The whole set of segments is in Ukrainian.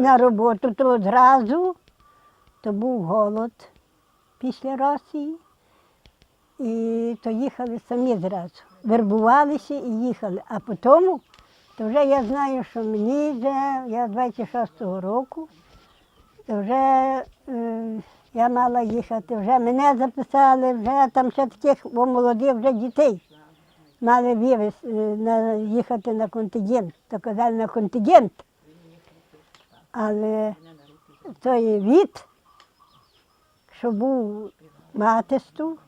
на роботу, то зразу, то був голод після Росії. І то їхали самі зразу. Вербувалися і їхали. А потім, то вже я знаю, що мені вже, я 26-го року, то вже е, я мала їхати, вже мене записали, вже там ще таких бо молодих вже дітей. Мали вивез, е, на, їхати на контингент, то казали на контингент. Але той від, що був матисту,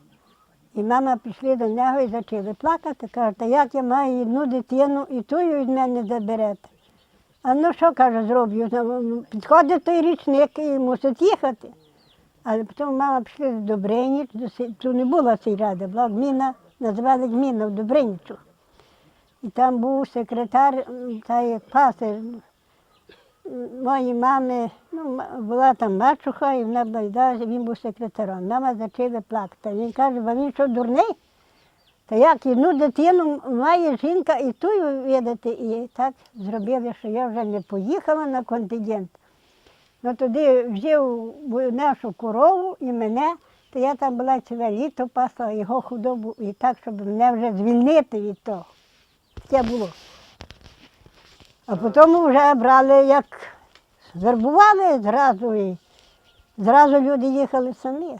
і мама пішли до нього і почали плакати. Каже, та як я маю одну дитину і тую від мене заберете. А ну що, каже, зроблю? Ну, Підходить той річник і мусить їхати. Але потім мама пішла до Добриніч, тут не була сільрада, була гміна, називали гміна в Добринічу. І там був секретар, та як пасир моєї мами, ну, була там мачуха, і вона була, він був секретарем. Мама почала плакати. Він каже, бо він що дурний? Та як одну дитину має жінка і ту видати. І так зробили, що я вже не поїхала на контингент. Ну тоді взяв нашу корову і мене, то я там була ціле літо, пасла його худобу і так, щоб мене вже звільнити від того. Таке було. А потім вже брали, як вербували зразу і зразу люди їхали самі.